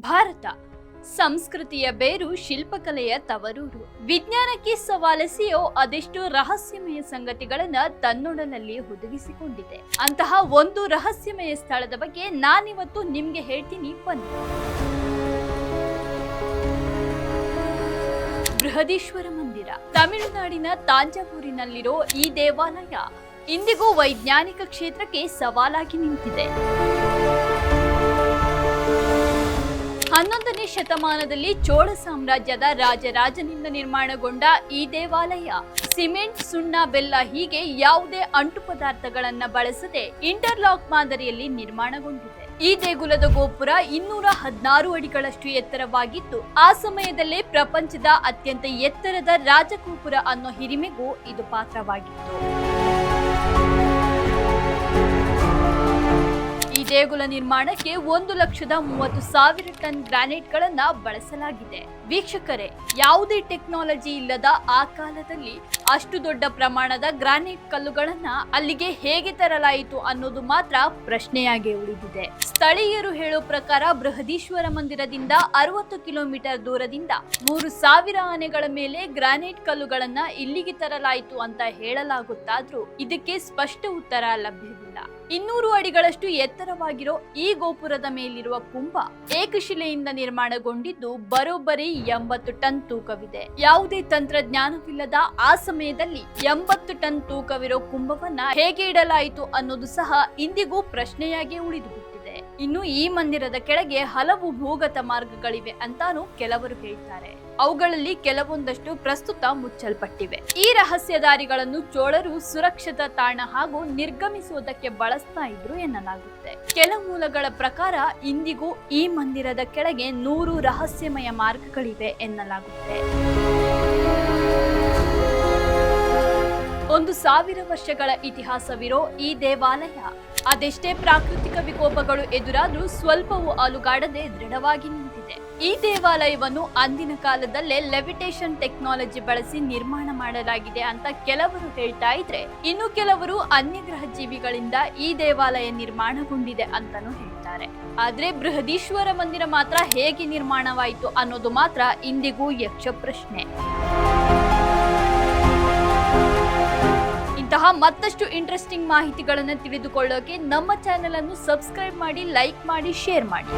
ಭಾರತ. ಸಂಸ್ಕೃತಿಯ ಬೇರು ಶಿಲ್ಪಕಲೆಯ ತವರೂರು. ವಿಜ್ಞಾನಕ್ಕೆ ಸವಾಲೆಸೆಯೋ ಅದೆಷ್ಟು ರಹಸ್ಯಮಯ ಸಂಗತಿಗಳನ್ನ ತನ್ನೊಡನಲ್ಲಿ ಹುದುಗಿಸಿಕೊಂಡಿದೆ. ಅಂತಹ ಒಂದು ರಹಸ್ಯಮಯ ಸ್ಥಳದ ಬಗ್ಗೆ ನಾನಿವತ್ತು ನಿಮ್ಗೆ ಹೇಳ್ತೀನಿ, ಬನ್ನಿ. ಬೃಹದೀಶ್ವರ ಮಂದಿರ. ತಮಿಳುನಾಡಿನ ತಾಂಜಾವೂರಿನಲ್ಲಿರೋ ಈ ದೇವಾಲಯ ಇಂದಿಗೂ ವೈಜ್ಞಾನಿಕ ಕ್ಷೇತ್ರಕ್ಕೆ ಸವಾಲಾಗಿ ನಿಂತಿದೆ. ಹನ್ನೊಂದನೇ ಶತಮಾನದಲ್ಲಿ ಚೋಳ ಸಾಮ್ರಾಜ್ಯದ ರಾಜರಾಜನಿಂದ ನಿರ್ಮಾಣಗೊಂಡ ಈ ದೇವಾಲಯ. ಸಿಮೆಂಟ್, ಸುಣ್ಣ, ಬೆಲ್ಲ ಹೀಗೆ ಯಾವುದೇ ಅಂಟು ಪದಾರ್ಥಗಳನ್ನ ಬಳಸದೆ ಇಂಟರ್ಲಾಕ್ ಮಾದರಿಯಲ್ಲಿ ನಿರ್ಮಾಣಗೊಂಡಿದೆ. ಈ ದೇಗುಲದ ಗೋಪುರ ಇನ್ನೂರ ಹದಿನಾರು ಅಡಿಗಳಷ್ಟು ಎತ್ತರವಾಗಿದ್ದು ಆ ಸಮಯದಲ್ಲೇ ಪ್ರಪಂಚದ ಅತ್ಯಂತ ಎತ್ತರದ ರಾಜಗೋಪುರ ಅನ್ನೋ ಹಿರಿಮೆಗೂ ಇದು ಪಾತ್ರವಾಗಿತ್ತು. ದೇಗುಲ ನಿರ್ಮಾಣಕ್ಕೆ ಒಂದು ಲಕ್ಷದ ಮೂವತ್ತು ಸಾವಿರ ಟನ್ ಗ್ರಾನೈಟ್ಗಳನ್ನ ಬಳಸಲಾಗಿದೆ. ವೀಕ್ಷಕರೇ, ಯಾವುದೇ ಟೆಕ್ನಾಲಜಿ ಇಲ್ಲದ ಆ ಕಾಲದಲ್ಲಿ ಅಷ್ಟು ದೊಡ್ಡ ಪ್ರಮಾಣದ ಗ್ರಾನೈಟ್ ಕಲ್ಲುಗಳನ್ನ ಅಲ್ಲಿಗೆ ಹೇಗೆ ತರಲಾಯಿತು ಅನ್ನೋದು ಮಾತ್ರ ಪ್ರಶ್ನೆಯಾಗಿ ಉಳಿದಿದೆ. ಸ್ಥಳೀಯರು ಹೇಳೋ ಪ್ರಕಾರ ಬೃಹದೀಶ್ವರ ಮಂದಿರದಿಂದ ಅರವತ್ತು ಕಿಲೋಮೀಟರ್ ದೂರದಿಂದ ಮೂರು ಸಾವಿರ ಆನೆಗಳ ಮೇಲೆ ಗ್ರಾನೈಟ್ ಕಲ್ಲುಗಳನ್ನ ಇಲ್ಲಿಗೆ ತರಲಾಯಿತು ಅಂತ ಹೇಳಲಾಗುತ್ತಾದ್ರೂ ಇದಕ್ಕೆ ಸ್ಪಷ್ಟ ಉತ್ತರ ಲಭ್ಯವಿಲ್ಲ. ಇನ್ನೂರು ಅಡಿಗಳಷ್ಟು ಎತ್ತರವಾಗಿರೋ ಈ ಗೋಪುರದ ಮೇಲಿರುವ ಕುಂಭ ಏಕಶಿಲೆಯಿಂದ ನಿರ್ಮಾಣಗೊಂಡಿದ್ದು ಬರೋಬ್ಬರಿ ಎಂಬತ್ತು ಟನ್ ತೂಕವಿದೆ. ಯಾವುದೇ ತಂತ್ರಜ್ಞಾನವಿಲ್ಲದ ಆ ಸಮಯದಲ್ಲಿ ಎಂಬತ್ತು ಟನ್ ತೂಕವಿರೋ ಕುಂಭವನ್ನ ಹೇಗೆ ಇಡಲಾಯಿತು ಅನ್ನೋದು ಸಹ ಇಂದಿಗೂ ಪ್ರಶ್ನೆಯಾಗಿ ಉಳಿದು ಬಿಟ್ಟಿದೆ. ಇನ್ನು ಈ ಮಂದಿರದ ಕೆಳಗೆ ಹಲವು ಭೂಗತ ಮಾರ್ಗಗಳಿವೆ ಅಂತಾನು ಕೆಲವರು ಹೇಳ್ತಾರೆ. ಅವುಗಳಲ್ಲಿ ಕೆಲವೊಂದಷ್ಟು ಪ್ರಸ್ತುತ ಮುಚ್ಚಲ್ಪಟ್ಟಿವೆ. ಈ ರಹಸ್ಯ ದಾರಿಗಳನ್ನು ಚೋಳರು ಸುರಕ್ಷಿತ ತಾಣ ಹಾಗೂ ನಿರ್ಗಮಿಸುವುದಕ್ಕೆ ಬಳಸ್ತಾ ಇದ್ರು ಎನ್ನಲಾಗುತ್ತೆ. ಕೆಲ ಮೂಲಗಳ ಪ್ರಕಾರ ಇಂದಿಗೂ ಈ ಮಂದಿರದ ಕೆಳಗೆ ನೂರು ರಹಸ್ಯಮಯ ಮಾರ್ಗಗಳಿವೆ ಎನ್ನಲಾಗುತ್ತೆ. ಒಂದು ಸಾವಿರ ವರ್ಷಗಳ ಇತಿಹಾಸವಿರೋ ಈ ದೇವಾಲಯ, ಅದೆಷ್ಟೇ ಪ್ರಾಕೃತಿಕ ವಿಕೋಪಗಳು ಎದುರಾದ್ರೂ ಸ್ವಲ್ಪವೂ ಅಲುಗಾಡದೆ ದೃಢವಾಗಿ ನಿಂತಿದೆ. ಈ ದೇವಾಲಯವನ್ನು ಅಂದಿನ ಕಾಲದಲ್ಲೇ ಲೆವಿಟೇಷನ್ ಟೆಕ್ನಾಲಜಿ ಬಳಸಿ ನಿರ್ಮಾಣ ಮಾಡಲಾಗಿದೆ ಅಂತ ಕೆಲವರು ಹೇಳ್ತಾ ಇದ್ರೆ, ಇನ್ನು ಕೆಲವರು ಅನ್ಯಗ್ರಹ ಜೀವಿಗಳಿಂದ ಈ ದೇವಾಲಯ ನಿರ್ಮಾಣಗೊಂಡಿದೆ ಅಂತಾನೂ ಹೇಳ್ತಾರೆ. ಆದ್ರೆ ಬೃಹದೀಶ್ವರ ಮಂದಿರ ಮಾತ್ರ ಹೇಗೆ ನಿರ್ಮಾಣವಾಯಿತು ಅನ್ನೋದು ಮಾತ್ರ ಇಂದಿಗೂ ಯಕ್ಷ ಪ್ರಶ್ನೆ ಮತ್ತಷ್ಟು ಇಂಟ್ರೆಸ್ಟಿಂಗ್ ಮಾಹಿತಿಗಳನ್ನು ತಿಳಿದುಕೊಳ್ಳೋಕೆ ನಮ್ಮ ಚಾನೆಲ್ ಅನ್ನು ಸಬ್ಸ್ಕ್ರೈಬ್ ಮಾಡಿ ಲೈಕ್ ಮಾಡಿ ಶೇರ್ ಮಾಡಿ.